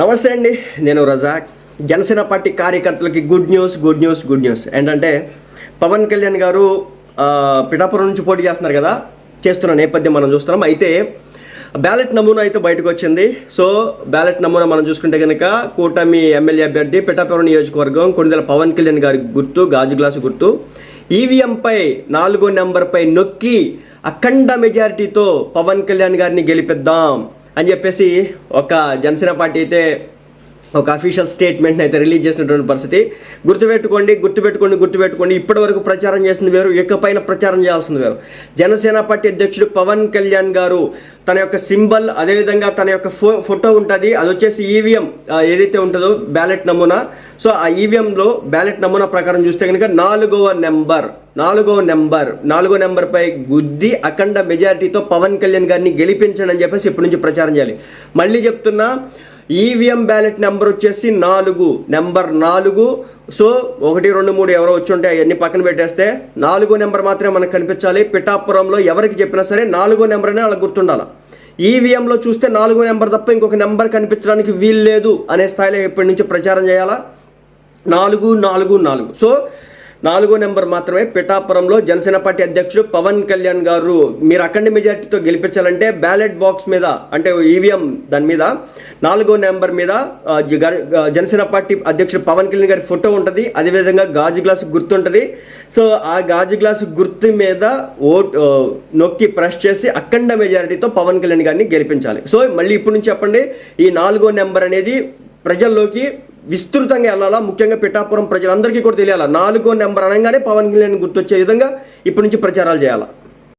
నమస్తే అండి నేను రజాక్. జనసేన పార్టీ కార్యకర్తలకి good news good news good news. ఏంటంటే పవన్ కళ్యాణ్ గారు పిఠాపురం నుంచి పోటీ చేస్తున్నారు కదా చేస్తున్న నేపథ్యం మనం చూస్తున్నాం. అయితే బ్యాలెట్ నమూనా అయితే బయటకు వచ్చింది. సో బ్యాలెట్ నమూనా మనం చూసుకుంటే కనుక కూటమి ఎమ్మెల్యే అభ్యర్థి పిఠాపురం నియోజకవర్గం కొణిదెల పవన్ కళ్యాణ్ గారి గుర్తు గాజు గ్లాసు గుర్తు. ఈవీఎంపై నాలుగో నెంబర్పై నొక్కి అఖండ మెజారిటీతో పవన్ కళ్యాణ్ గారిని గెలిపిద్దాం. అని చెప్పేసి ఒక జనసేన పార్టీ అయితే ఒక అఫీషియల్ స్టేట్మెంట్ని అయితే రిలీజ్ చేసినటువంటి పరిస్థితి. గుర్తుపెట్టుకోండి గుర్తుపెట్టుకోండి గుర్తుపెట్టుకోండి. ఇప్పటి వరకు ప్రచారం చేసింది వేరు ఇకపైన ప్రచారం చేయాల్సింది వేరు. జనసేన పార్టీ అధ్యక్షుడు పవన్ కళ్యాణ్ గారు తన యొక్క సింబల్ అదేవిధంగా తన యొక్క ఫో ఫోటో ఉంటుంది. అది వచ్చేసి ఈవీఎం ఏదైతే ఉంటుందో బ్యాలెట్ నమూనా. సో ఆ ఈవీఎంలో బ్యాలెట్ నమూనా ప్రకారం చూస్తే కనుక నాలుగవ నెంబర్ నాలుగో నెంబర్ నాలుగో నెంబర్పై గుద్ది అఖండ మెజారిటీతో పవన్ కళ్యాణ్ గారిని గెలిపించండి అని చెప్పేసి ఇప్పటి నుంచి ప్రచారం చేయాలి. మళ్ళీ చెప్తున్నా ఈవీఎం బ్యాలెట్ నెంబర్ వచ్చేసి నాలుగు. నెంబర్ నాలుగు. సో ఒకటి రెండు మూడు ఎవరో వచ్చి ఉంటే అవన్నీ పక్కన పెట్టేస్తే నాలుగో నెంబర్ మాత్రమే మనకు కనిపించాలి. పిఠాపురంలో ఎవరికి చెప్పినా సరే నాలుగో నెంబర్ అనే వాళ్ళకి గుర్తుండాలి. ఈవీఎంలో చూస్తే నాలుగో నెంబర్ తప్ప ఇంకొక నెంబర్ కనిపించడానికి వీలు లేదు అనే స్థాయిలో ఎప్పటి నుంచి ప్రచారం చేయాలా? నాలుగు నాలుగు నాలుగు. సో నాలుగో నెంబర్ మాత్రమే పిఠాపురంలో జనసేన పార్టీ అధ్యక్షుడు పవన్ కళ్యాణ్ గారు. మీరు అఖండ మెజార్టీతో గెలిపించాలంటే బ్యాలెట్ బాక్స్ మీద అంటే ఈవీఎం దాని మీద నాలుగో నెంబర్ మీద జ- జనసేన పార్టీ అధ్యక్షుడు పవన్ కళ్యాణ్ గారి ఫోటో ఉంటుంది. అదేవిధంగా గాజు గ్లాసు గుర్తు ఉంటుంది. సో ఆ గాజు గ్లాసు గుర్తు మీద ఓట్ నొక్కి ప్రెస్ చేసి అఖండ మెజారిటీతో పవన్ కళ్యాణ్ గారిని గెలిపించాలి. సో మళ్ళీ ఇప్పుడు నుంచి చెప్పండి. ఈ నాలుగో నెంబర్ అనేది ప్రజల్లోకి విస్తృతంగా వెళ్ళాలా? ముఖ్యంగా పిఠాపురం ప్రజలందరికీ కూడా తెలియాలా? నాలుగో నెంబర్ అనగానే పవన్ కళ్యాణ్ గుర్తొచ్చే విధంగా ఇప్పటి నుంచి ప్రచారాలు చేయాలా?